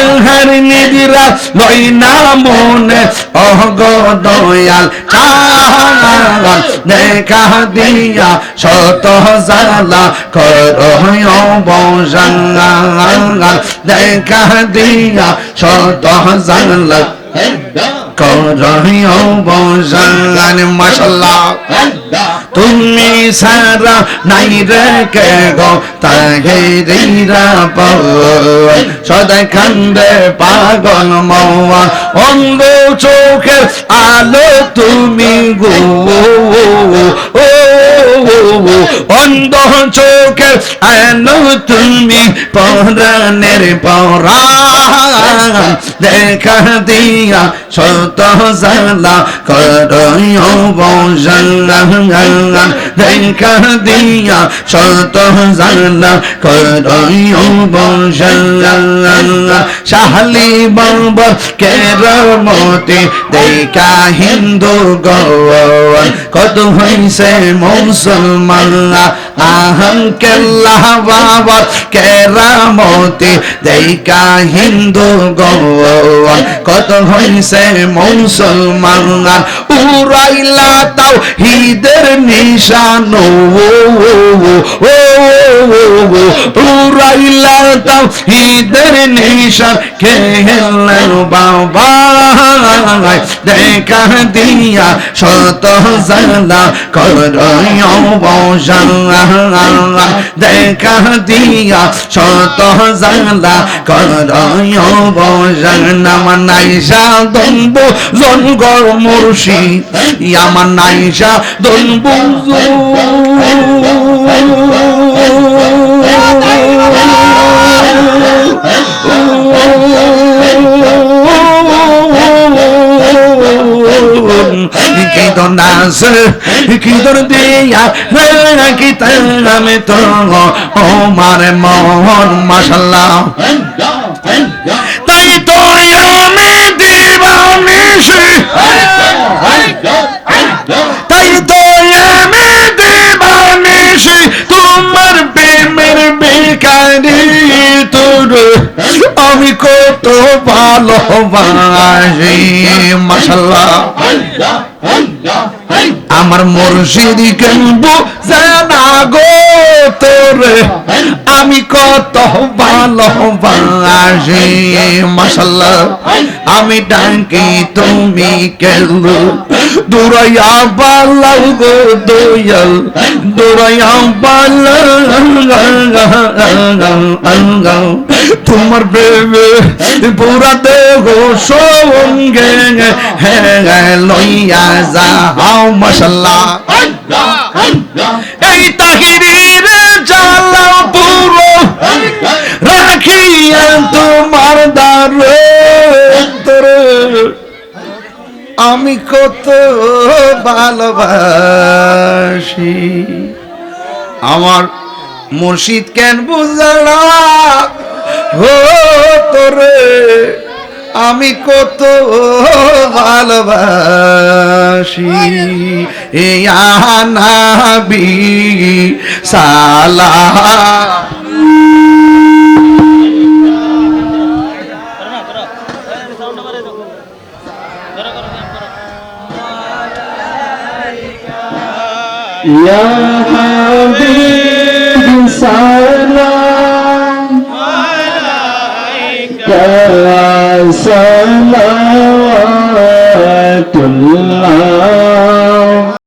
আহার নিদিরা লই না মনে অহগ দয়াল চাল দেখা দিয়া, শত জালা কর বজাঙ্গাল, দেখা দিয়া, শত জালা করয় বজাঙ্গাল মাশাল্লাহ তুমি সারা নাই রে কে গো? তাহে রিরা সদাই কান্দে পাগল মৌয়া অন্ধ চোখের আলো তুমি গো। ও অন্ধ চোখের আলো তুমি পরাণের পরাণ দেখা দিয়া শত জালা করয় বজাঙ্গাল দেখা দিয়া শত জালা করয় বজাঙ্গাল শাহলি বাবার কেরমতে দেখা হিন্দু গৌর কত হইছে মুসলমান আহম কেল্লা বাবার কেরামতে দেখা হিন্দু গৌর কত হইছে মুসলমান উড়াইলা তাও হিদের নিশান। উড়াইলা তাও হিদের নিশান। খেলেন বাবা। দেখা দিয়া শত জালা করয় বজাঙ্গাল দেখা দিয়া শত জালা করয় বজাঙ্গাম নাইসা দম্বু জনগর মুর্শি। আমার নাইসা দম্বু কি তো নাচ কি দিয়া কি তামে তো ও মারে মোহন মাশাল্লাহ তাই তো আমি দিবানিশি তাই তো আমি দিবানিশি তোমার প্রেমের বেকারি তোর আমি কত ভালোবাসি মাশাল্লাহ আমার মুর্শিদি কেনবো জানা গো তোরে। আমি কত ভালোবাসি মাসাল্লাহ আমি ডাকি তুমি কেন? দুরাইয়া বালাও গো দয়াল দৌড়াইয়া বালাও তোমার বেবে পুরাতে গো সঙ্গে হ্যাঁ লইয়া যাও, মশাল্লাহ। আমি কত ভালোবাসি। আমার মুর্শিদ কেন বুঝলা? তোরে আমি কত ভালোবাসি। এ আনাবি সালা। يا حبيبي سلام عليك صلوات الله